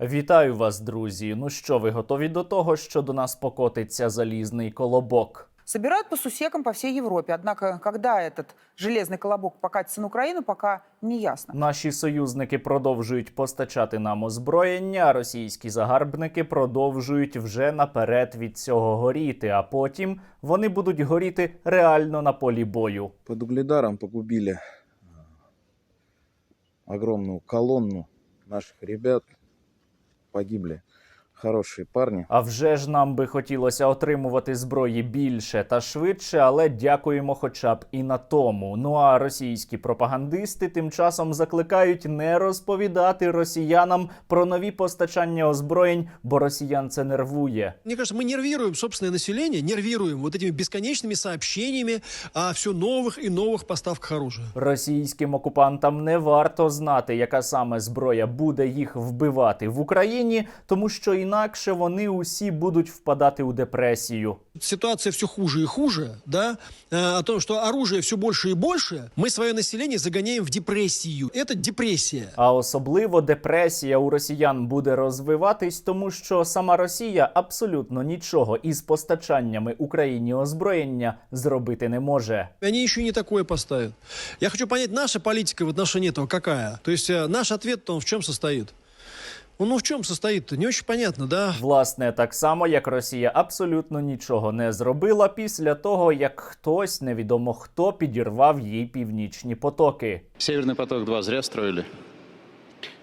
Вітаю вас, друзі. Ну що, ви готові до того, що до нас покотиться залізний колобок? Собирают по сусекам по всей Европе. Однако, когда этот железный колобок покатится на Украину, пока не ясно. Наші союзники продовжують постачати нам озброєння, а російські загарбники продовжують вже наперед від цього горіти. А потім вони будуть горіти реально на полі бою. Под Угледаром погубили э, огромную колонну наших ребят. Погибли хорошие парни. А вже ж нам би хотілося отримувати зброї більше та швидше, але дякуємо хоча б і на тому. Ну а російські пропагандисти тим часом закликають не розповідати росіянам про нові постачання озброєнь, бо росіян це нервує. Мне кажется, мы нервируем собственное население, нервируем вот этими бесконечными сообщениями о все новых и новых поставках оружия. Російським окупантам не варто знати, яка саме зброя буде їх вбивати в Україні, тому що інакше вони усі будуть впадати у депресію. Ситуация все хуже и хуже, да, э, о том, что оружие все больше и больше, мы свое население загоняем в депрессию. Это депрессия. А особливо депресія у росіян буде розвиватись, тому що сама Росія абсолютно нічого із постачаннями Україні озброєння зробити не може. Они еще и не такое поставят. Я хочу понять, наша политика в отношении этого какая? То есть э, наш ответ он в чем состоит? Ну, ну в чому состоїть то Не очень понятно, да? Власне, так само як Росія абсолютно нічого не зробила після того, як хтось невідомо хто підірвав їй північні потоки. Северний поток-2 зря строили?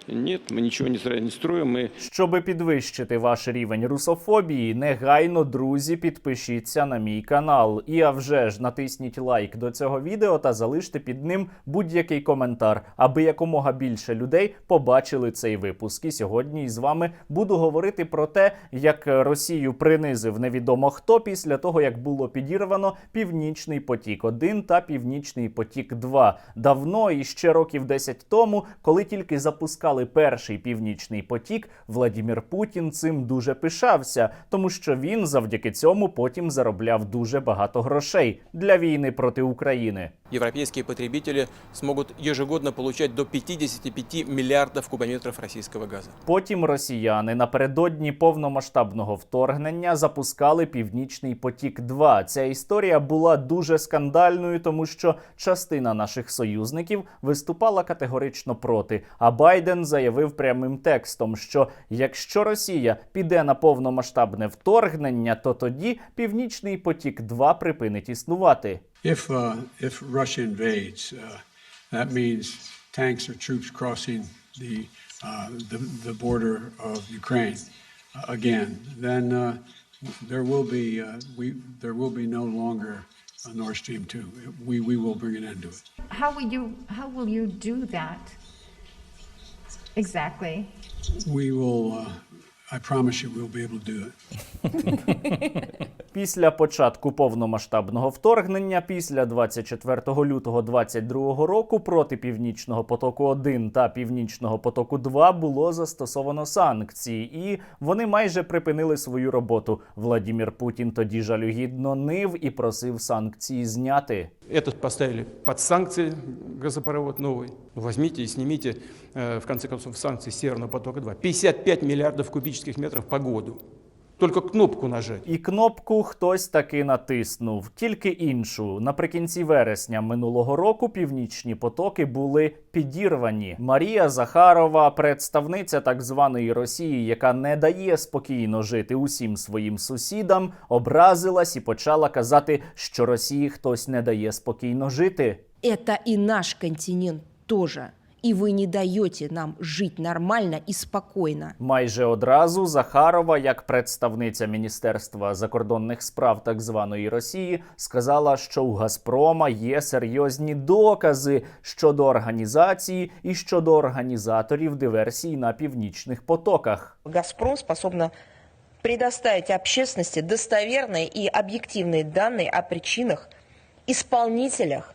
Нет, мы ничего не строим. Мы Щоби підвищити ваш рівень русофобії, негайно, друзі, підпишіться на мій канал. І а вже ж натисніть лайк до цього відео та залиште під ним будь-який коментар, аби якомога більше людей побачили цей випуск. І сьогодні із вами буду говорити про те, як Росію принизив невідомо хто після того, як було підірвано Північний потік 1 та Північний потік 2 давно і ще років 10 тому, коли тільки запускали перший північний потік, Владімір Путін цим дуже пишався, тому що він завдяки цьому потім заробляв дуже багато грошей для війни проти України. Европейские потребители смогут ежегодно получать до 55 миллиардов кубометров российского газа. Потім росіяни напередодні повномасштабного вторгнення запускали Північний потік. 2 ця історія була дуже скандальною, тому що частина наших союзників виступала категорично проти. А Байден заявив прямим текстом, що якщо Росія піде на повномасштабне вторгнення, то тоді Північний потік 2 припинить існувати. If, uh, if Russia invades, uh, that means tanks or troops crossing the, uh, the, the border of Ukraine uh, again. Then uh, there will be uh, we there will be no longer a Nord Stream two. We we will bring an end to it. How will you how will you do that? Exactly. We will. Uh, I promise you, we'll be able to do it. Після початку повномасштабного вторгнення, після 24 лютого 2022 року, проти Північного потоку 1 та Північного потоку 2 було застосовано санкції, і вони майже припинили свою роботу. Владімір Путін тоді жалюгідно нив і просив санкції зняти. Этот поставили под санкции газопровод новый. Возьмите и снимите, э, в конце концов, санкции Северного потока-2. 55 миллиардов кубических метров по году. Только кнопку нажать. І кнопку хтось таки натиснув, тільки іншу. Наприкінці вересня минулого року північні потоки були підірвані. Марія Захарова, представниця так званої Росії, яка не дає спокійно жити усім своїм сусідам, образилась і почала казати, що Росії хтось не дає спокійно жити. Это и наш континент тоже. И вы не даете нам жить нормально и спокойно. Майже одразу Захарова, як представниця Міністерства закордонних справ так званої Росії, сказала, що у Газпрома є серйозні докази щодо організації і щодо організаторів диверсій на північних потоках. «Газпром» способна предоставить общественности достоверные и объективные данные о причинах, исполнителях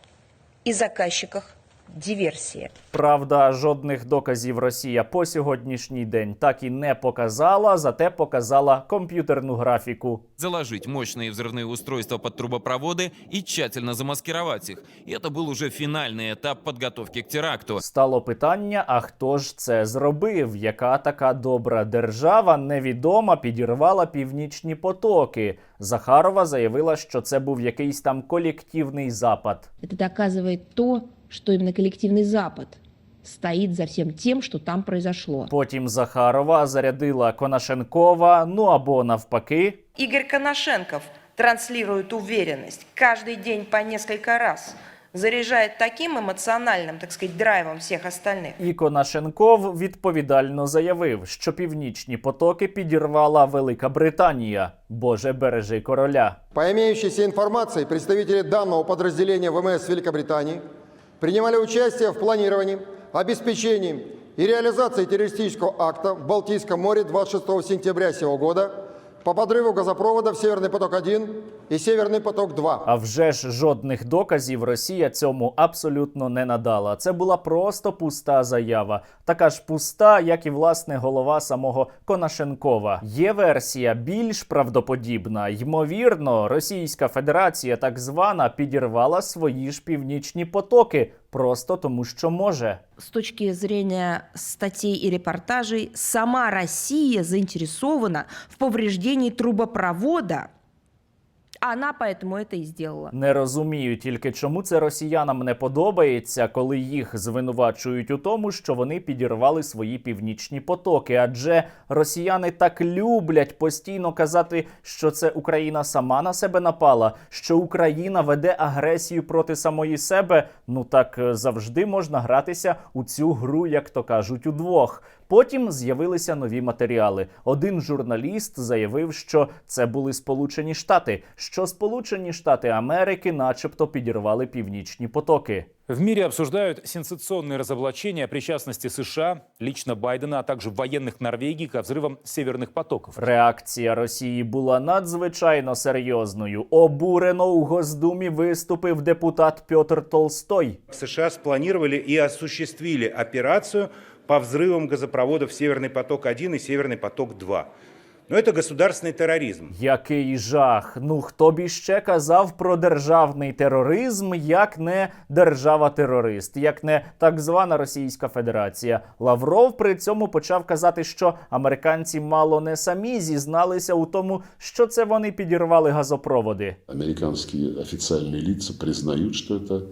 и заказчиках диверсия. Правда, жодних доказів Росія по сьогоднішній день так і не показала, зате показала комп'ютерну графіку. заложить мощные взрывные устройства под трубопроводы и тщательно замаскировать их. И это был уже финальный этап подготовки к теракту. Стало питання: а хто ж це зробив? Яка така добра держава невідома підірвала північні потоки? Захарова заявила, що це був якийсь там колективний запад. Это доказывает то, что именно коллективный Запад стоит за всем тем, что там произошло. Потім Захарова зарядила Конашенкова, ну або навпаки. Игорь Коношенков транслирует уверенность каждый день по несколько раз, заряжает таким эмоциональным, так сказать, драйвом всех остальных. І Конашенков відповідально заявив, що північні потоки підірвала Велика Британія. Боже бережи короля. По имеющейся информации, представители данного подразделения ВМС Великобритании принимали участие в планировании, обеспечении и реализации террористического акта в Балтийском море 26 сентября сего года по подрыву газопроводов «Северный поток-1» и «Северный поток-2». А вже ж жодних доказів Росія цьому абсолютно не надала. Це була просто пуста заява, така ж пуста, як і власне голова самого Конашенкова. Є версія більш правдоподібна. Ймовірно, Російська Федерація, так звана, підірвала свої ж північні потоки, просто тому що може. С точки зрения статей и репортажей, сама Россия заинтересована в повреждении трубопровода. Она поэтому это и сделала. Не розумію тільки, чому це росіянам не подобається, коли їх звинувачують у тому, що вони підірвали свої північні потоки. Адже росіяни так люблять постійно казати, що це Україна сама на себе напала, що Україна веде агресію проти самої себе. Ну так е, завжди можна гратися у цю гру, як то кажуть, удвох. Потім з'явилися нові матеріали. Один журналіст заявив, що це були Сполучені Штати, що Сполучені Штати Америки, начебто, підірвали північні потоки. В мире обсуждают сенсационные разоблачения о причастности США, лично Байдена, а также военных Норвегии к взрывам северных потоков. Реакція Росії була надзвичайно серйозною. Обурено у Госдумі виступив депутат Петр Толстой. США спланировали и осуществили операцию по взрывам газопроводов «Северный поток-1» и «Северный поток-2». Но это государственный терроризм. Який жах! Ну хто б іще казав про державний тероризм, як не держава-терорист, як не так звана Російська Федерація. Лавров при цьому почав казати, що американці мало не самі зізналися у тому, що це вони підірвали газопроводи. Американские официальные лица признают, что это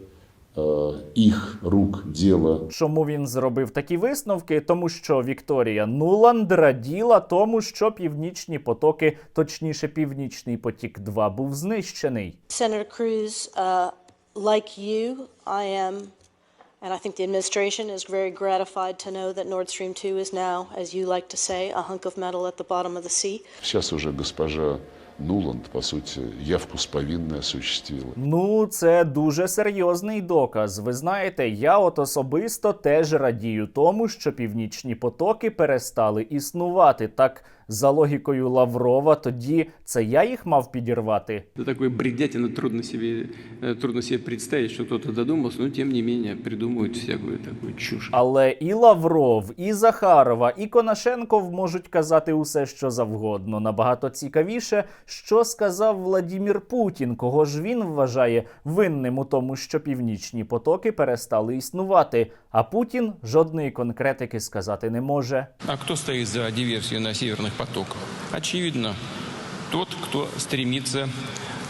э, их рук дело. Чому він зробив такі висновки? Тому що Вікторія Нуланд раділа тому, що північні потоки, точніше, північний потік 2 був знищений. Senator Cruz, uh, like you, I am, and I think the administration is very gratified to know that Nord Stream 2 is now, as you like to say, a hunk of metal at the bottom of the sea. Сейчас уже госпожа Нуланд, по сути, явку с повинной осуществила. Ну, це дуже серйозний доказ. Ви знаєте, я от особисто теж радію тому, що північні потоки перестали існувати. Так, за логікою Лаврова, тоді це я їх мав підірвати. До такой бредятины трудно себе, э, трудно себе представить, что кто-то додумался, но тем не менее придумывают всякую такую чушь. Але і Лавров, і Захарова, і Конашенков можуть казати усе, що завгодно. Набагато цікавіше, що сказав Владімір Путін, кого ж він вважає винним у тому, що північні потоки перестали існувати. А Путін жодної конкретики сказати не може. А хто стоїть за диверсією на сіверних потоках? Очевидно, тот, хто стремится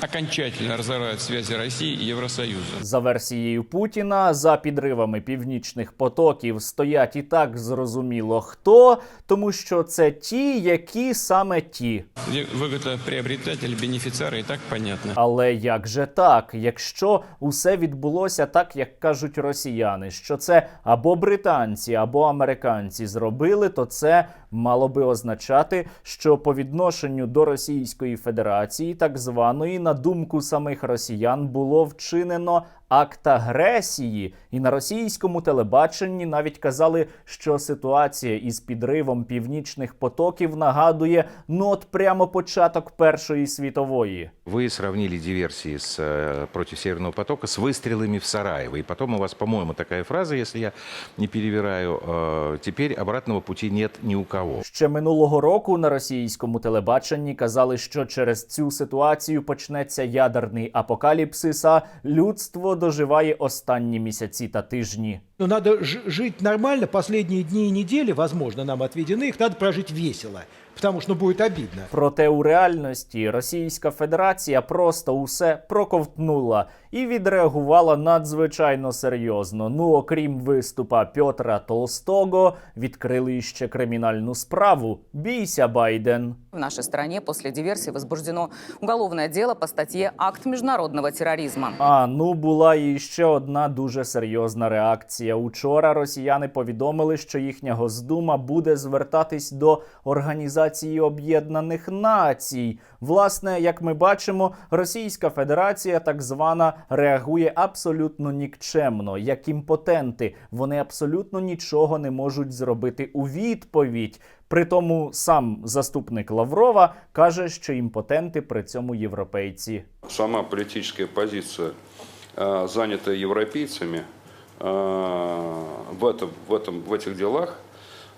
окончательно разорвать связи России и Евросоюза. За версією Путіна, за підривами північних потоків стоять і так зрозуміло хто, тому що це ті, які саме ті. Где Выгодоприобретатель, бенефициары и так понятно. Але як же так, якщо усе відбулося так, як кажуть росіяни, що це або британці, або американці зробили, то це мало би означати, що по відношенню до Російської Федерації, так званої, на думку самих росіян, було вчинено акт агресії. І на російському телебаченні навіть казали, що ситуація із підривом північних потоків нагадує ну от прямо початок Першої світової. Вы сравнили диверсии с, э, против Северного потока с выстрелами в Сараево. И потом у вас, по-моему, такая фраза, если я не перевираю, э, теперь обратного пути нет ни у кого. Ще минулого року на російському телебаченні казали, що через цю ситуацію почнеться ядерний апокаліпсис, а людство доживає останні місяці та тижні. Но надо ж- жить нормально, последние дни и недели, возможно, нам отведены, их надо прожить весело, потому что ну, будет обидно. Проте у реальності Російська Федерація просто усе проковтнула і відреагувала надзвичайно серйозно. Ну, окрім виступа Петра Толстого, відкрили ще кримінальну справу. Бійся, Байден. В нашей стране после диверсии возбуждено уголовное дело по статье «Акт международного терроризма». А ну була і ще одна дуже серйозна реакція. Учора росіяни повідомили, що їхня Госдума буде звертатись до Організації Об'єднаних Націй. Власне, як ми бачимо, Російська Федерація так звана реагує абсолютно нікчемно, як імпотенти. Вони абсолютно нічого не можуть зробити у відповідь. Притому сам заступник Лаврова каже, що імпотенти при цьому європейці. Сама политическая позиция, э, занятая европейцами э, в, этом, в, этом, в этих делах,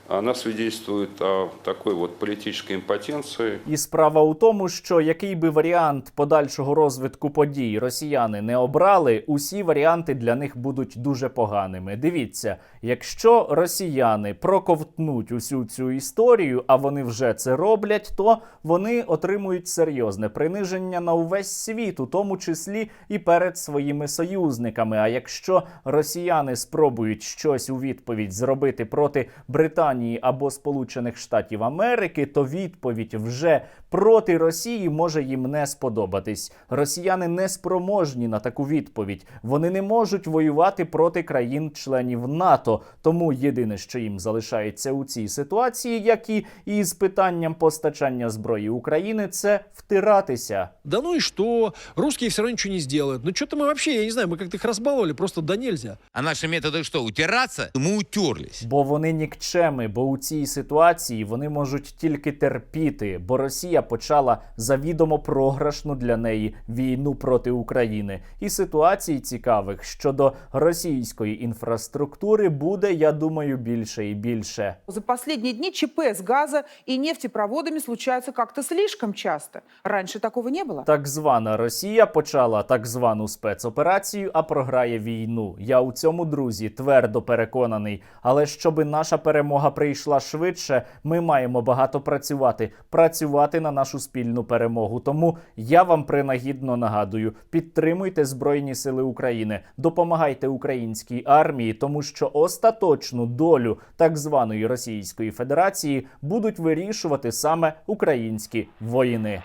она свидетельствует о такой вот политической импотенции. І справа у тому, що який би варіант подальшого розвитку подій росіяни не обрали, усі варіанти для них будуть дуже поганими. Дивіться, якщо росіяни проковтнуть усю цю історію, а вони вже це роблять, то вони отримують серйозне приниження на увесь світ, у тому числі і перед своїми союзниками. А якщо росіяни спробують щось у відповідь зробити проти Британії або Сполучених Штатів Америки, то відповідь вже проти Росії може їм не сподобатись. Росіяни не спроможні на таку відповідь. Вони не можуть воювати проти країн-членів НАТО. Тому єдине, що їм залишається у цій ситуації, як і із питанням постачання зброї України, це втиратися. Да ну и что? Русские все равно ничего не сделают. Ну что-то мы вообще, я не знаю, мы как-то их разбаловали, просто да нельзя. А наши методы что, утираться? Мы утерлись. Бо вони нікчеми, бо у цій ситуації вони можуть тільки терпіти, бо Росія почала завідомо програшну для неї війну проти України. І ситуацій цікавих щодо російської інфраструктури буде, я думаю, більше і більше. За последние дни ЧП с газа и нефтепроводами случаются как-то слишком часто. Раньше такого не было. Так звана Росія почала так звану спецоперацію, а програє війну. Я у цьому друзі твердо переконаний. Але щоби наша перемога прийшла швидше, ми маємо багато працювати, працювати на нашу спільну перемогу. Тому я вам принагідно нагадую: підтримуйте Збройні Сили України, допомагайте українській армії, тому що остаточну долю так званої Російської Федерації будуть вирішувати саме українські воїни.